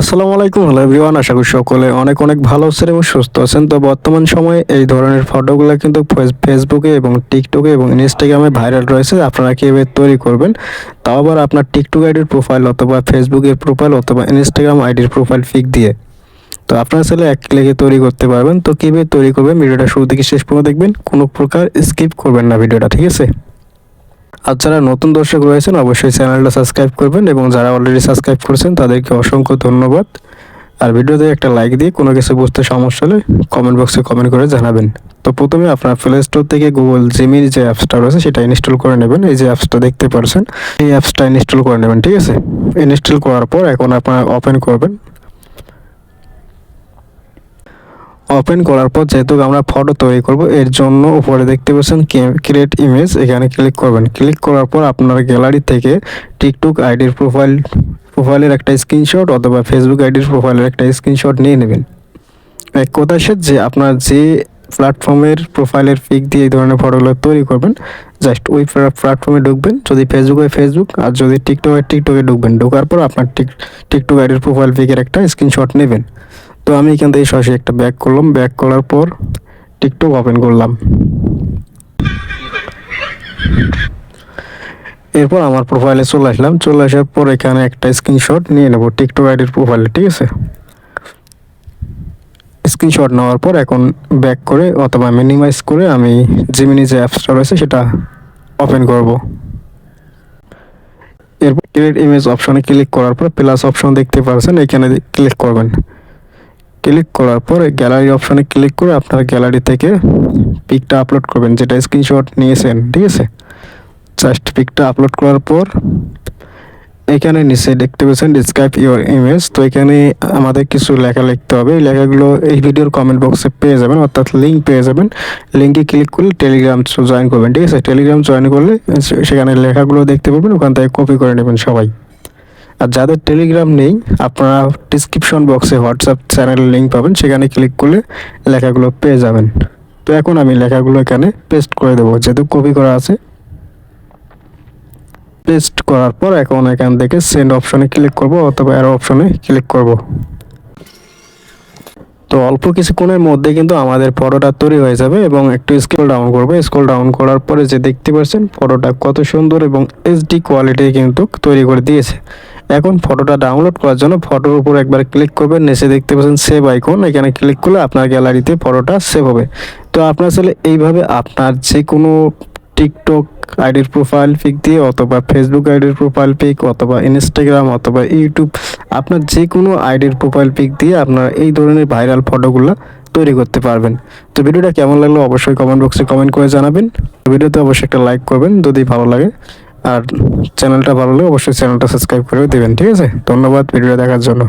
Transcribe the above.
আসসালামু আলাইকুম hello everyone, আশা করি সকলে অনেক অনেক ভালো আছেন এবং সুস্থ আছেন। তো বর্তমান সময়ে এই ধরনের ফটোগুলো কিন্তু ফেসবুকে এবং টিকটকে এবং ইনস্টাগ্রামে ভাইরাল রয়েছে, আপনারা কীভাবে তৈরি করবেন? তাও আবার আপনার টিকটক আইডির প্রোফাইল অথবা ফেসবুকের প্রোফাইল অথবা ইনস্টাগ্রাম আইডির প্রোফাইল পিক দিয়ে। তো আপনারা চাইলে এক ক্লিকে তৈরি করতে পারবেন। তো কীভাবে তৈরি করবেন? ভিডিওটা শুরু থেকে শেষ পর্যন্ত দেখবেন, কোনো প্রকার স্কিপ করবেন না ভিডিওটা, ঠিক আছে? আর যারা নতুন দর্শক রয়েছেন, অবশ্যই চ্যানেলটা সাবস্ক্রাইব করবেন এবং যারা অলরেডি সাবস্ক্রাইব করেছেন, তাদেরকে অসংখ্য ধন্যবাদ। আর ভিডিওতে একটা লাইক দিয়ে কোনো কিছু বুঝতে সমস্যা হলে কমেন্ট বক্সে কমেন্ট করে জানাবেন। তো প্রথমে আপনার প্লে স্টোর থেকে গুগল জিমির যে অ্যাপসটা রয়েছে, সেটা ইনস্টল করে নেবেন। এই যে অ্যাপসটা দেখতে পারছেন, এই অ্যাপসটা ইনস্টল করে নেবেন, ঠিক আছে? ইনস্টল করার পর এখন আপনার ওপেন করবেন। ওপেন করার পর যেহেতু আমরা ফটো তৈরি করব, এর জন্য উপরে দেখতে পাচ্ছেন ক্রিয়েট ইমেজ এখানে ক্লিক করবেন। ক্লিক করার পর আপনার গ্যালারি থেকে টিকটক আইডির প্রোফাইল প্রোফাইলের একটা স্ক্রিনশট অথবা ফেসবুক আইডির প্রোফাইলের একটা স্ক্রিনশট নিয়ে নেবেন। এক কথা যে আপনার যে প্ল্যাটফর্মের প্রোফাইলের পিক দিয়ে এই ধরনের ফটোগুলো তৈরি করবেন জাস্ট ওই প্ল্যাটফর্মে ঢুকবেন, যদি ফেসবুক হয় ফেসবুক আর যদি টিকটক হয় টিকটকে ঢুকবেন। ঢোকার পর আপনার টিক টিকটক আইডির প্রোফাইল পিকের একটা স্ক্রিনশট নেবেন। তো আমি এখান থেকে সরাসরি একটা ব্যাক করলাম। ব্যাক করার পর টিকটক ওপেন করলাম। এরপর আমার প্রোফাইলে চলে আসলাম। চলে আসার পর এখানে একটা স্ক্রিনশট নিয়ে নেব, টিকটক আইডির প্রোফাইলে ঠিক আছে? স্ক্রিনশট নেওয়ার পর এখন ব্যাক করে অথবা মিনিমাইজ করে আমি জিমিনি যে অ্যাপসটা রয়েছে সেটা ওপেন করব। এরপর ক্রিয়েট ইমেজ অপশনে ক্লিক করার পর প্লাস অপশন দেখতে পাচ্ছেন এখানে ক্লিক করবেন। ক্লিক করার পর গ্যালারি অপশনে ক্লিক করে আপনার গ্যালারি থেকে পিকটা আপলোড করবেন, যেটা স্ক্রিনশট নিয়েছেন, ঠিক আছে? জাস্ট পিকটা আপলোড করার পর এখানে নিচে দেখতে পাচ্ছেন ডিসক্রাইব ইউর ইমেজ তো এখানে আমাদের কিছু লেখা লিখতে হবে। এই লেখাগুলো এই ভিডিওর কমেন্ট বক্সে পেয়ে যাবেন, অর্থাৎ লিঙ্ক পেয়ে যাবেন। লিঙ্কে ক্লিক করলে টেলিগ্রাম জয়েন করবেন, ঠিক আছে? টেলিগ্রাম জয়েন করলে সেখানে লেখাগুলো দেখতে পারবেন, ওখান থেকে কপি করে নেবেন সবাই। আর যাদের টেলিগ্রাম নেই, আপনারা ডিসক্রিপশন বক্সে হোয়াটসঅ্যাপ চ্যানেলের লিঙ্ক পাবেন। সেখানে ক্লিক করলে লেখাগুলো পেয়ে যাবেন। তো এখন আমি লেখাগুলো এখানে পেস্ট করে দেবো। যেহেতু কপি করা আছে পেস্ট করার পর এখন এখান থেকে সেন্ড অপশনে ক্লিক করব অথবা অ্যারো অপশনে ক্লিক করব। তো অল্প কিছুক্ষণের মধ্যে কিন্তু আমাদের ফটোটা তৈরি হয়ে যাবে এবং একটু স্ক্রল ডাউন করব। স্ক্রল ডাউন করার পরে যে দেখতে পাচ্ছেন ফটোটা কত সুন্দর এবং এইচডি কোয়ালিটি কিন্তু তৈরি করে দিয়েছে। এখন ফটোটা ডাউনলোড করার জন্য ফটোর উপর একবার ক্লিক করবেন, নিচে দেখতে পাচ্ছেন সেভ আইকন এখানে ক্লিক করলে আপনার গ্যালারিতে ফটোটা সেভ হবে। তো আপনার চাইলে এইভাবে আপনার যে কোনো টিকটক আইডির প্রোফাইল পিক দিয়ে অথবা ফেসবুক আইডির প্রোফাইল পিক অথবা ইনস্টাগ্রাম অথবা ইউটিউব আপনার যে কোনো আইডির প্রোফাইল পিক দিয়ে আপনারা এই ধরনের ভাইরাল ফটোগুলো তৈরি করতে পারবেন। তো ভিডিওটা কেমন লাগল অবশ্যই কমেন্ট বক্সে কমেন্ট করে জানাবেন। ভিডিওতে অবশ্যই একটা লাইক করবেন, যদি ভালো লাগে। আর চ্যানেলটা ভালো লাগে অবশ্যই চ্যানেলটা সাবস্ক্রাইব করে দেবেন, ঠিক আছে? ধন্যবাদ, ভিডিও দেখার জন্য।